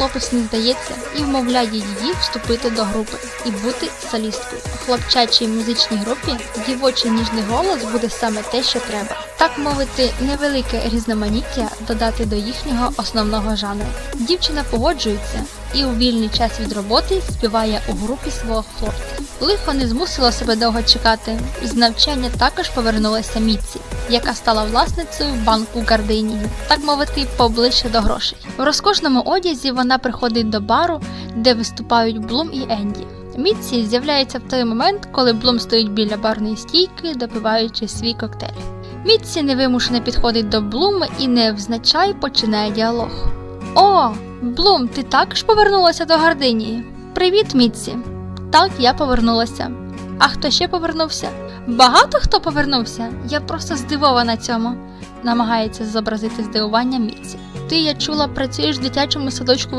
хлопець не здається і вмовляє її вступити до групи і бути солісткою. У хлопчачій музичній групі дівочий ніжний голос буде саме те, що треба. Так мовити, невелике різноманіття додати до їхнього основного жанру. Дівчина погоджується і у вільний час від роботи співає у групі свого хлопця. Лихо не змусило себе довго чекати. З навчання також повернулася Міці, яка стала власницею банку Гардинії, так мовити, поближче до грошей. В розкошному одязі вона приходить до бару, де виступають Блум і Енді. Міці з'являється в той момент, коли Блум стоїть біля барної стійки, допиваючи свій коктейль. Міці невимушено підходить до Блум і невзначай починає діалог. О, Блум, ти також повернулася до Гардинії? Привіт, Міці. Так, я повернулася. А хто ще повернувся? Багато хто повернувся? Я просто здивована цьому. Намагається зобразити здивування Міці. Ти, я чула, працюєш в дитячому садочку